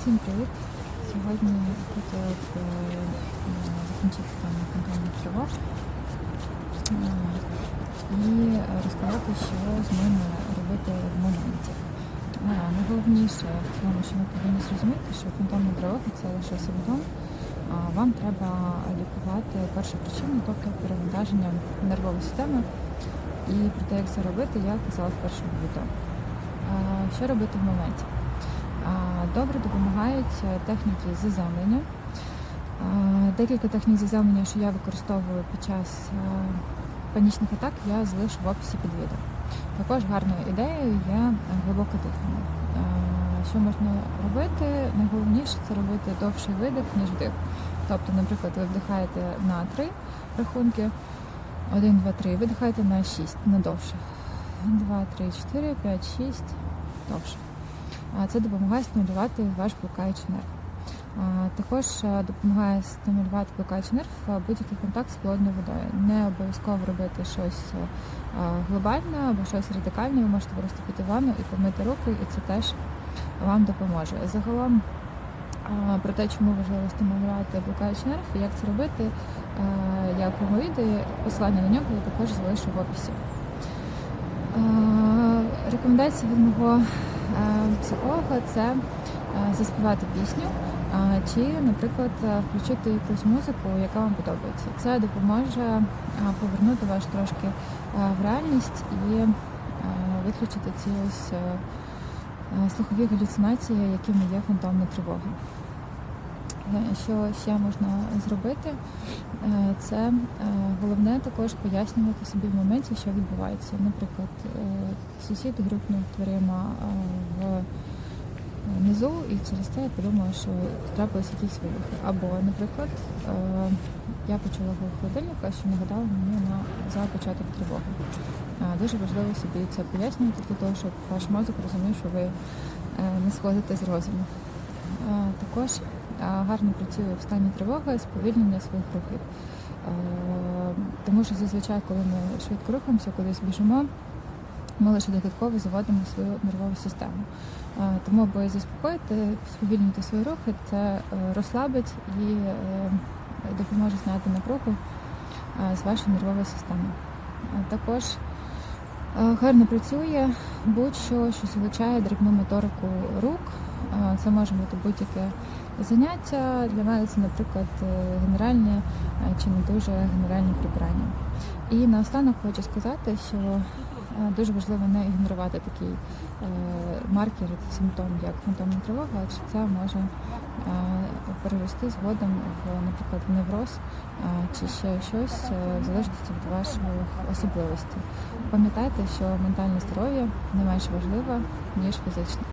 Всім привіт! Сьогодні хотіла б е, закінчити там компанію тривог е, і розказати, що з ними робити в моменті. Е, Найголовніше в цьому, що ми повинні зрозуміти, що фантомна тривога це лише симптом. Вам треба лікувати першу причину, тобто перевантаження нервової системи. І про те, як це робити, я казала в першому відео. Що робити в моменті? Добре допомагають е, техніки заземлення. Декілька технік заземлення, що я використовую під час е, панічних атак, я залишу в описі під відео. Також гарною ідеєю є е, глибоке дихання. Що можна робити? Найголовніше це робити довший видих, ніж вдих. Тобто, наприклад, ви вдихаєте на 3 рахунки, 1, 2, 3, видихаєте на 6, на довше. 2, 3, 4, 5, 6, довше. Це допомагає стимулювати ваш блукаючий нерв. Також е, допомагає стимулювати блукаючий нерв е, будь-який контакт з холодною водою. Не обов'язково робити щось е, глобальне або щось радикальне. Ви можете просто піти в ванну і помити руки, і це теж вам допоможе. Загалом про те, чому важливо стимулювати блукаючий нерв і як це робити, я в відео посилання на нього я також залишу в описі. Рекомендації від мого психолога це е, заспівати пісню, е, чи, наприклад, е, включити якусь музику, яка вам подобається. Це допоможе е, повернути вас трошки е, в реальність і е, виключити ці ось е, е, слухові галюцинації, якими є фантомна тривога. Е, Що ще можна зробити? Е, Це е, головне також пояснювати собі в моменті, що відбувається. Наприклад, сусід грюкнув дверима внизу, і через це я подумала, що трапилися якісь вибухи. Або, наприклад, я почула гул холодильника, що нагадало мені на за початок тривоги. Дуже важливо собі це пояснювати для того, щоб ваш мозок розумів, що ви не сходите з розуму. Також гарно працює в стані тривоги сповільнення своїх рухів. Тому що зазвичай, коли ми швидко рухаємося, кудись біжимо, ми лише додатково заводимо свою нервову систему. Тому, аби заспокоїти, сповільнити свої рухи, це е, розслабить і е, допоможе зняти напругу з вашої нервової системи. Також е, гарно працює будь-що, що залучає дрібну моторику рук. Це може бути будь-яке заняття. Для мене це, наприклад, е, генеральне чи не дуже генеральне прибирання. І наостанок хочу сказати, що е, дуже важливо не ігнорувати такий е, маркер, симптом, як фантомна тривога, адже це може перевести згодом в, наприклад, в невроз чи ще щось в залежності від ваших особливостей. Пам'ятайте, що ментальне здоров'я не менш важливе, ніж фізичне.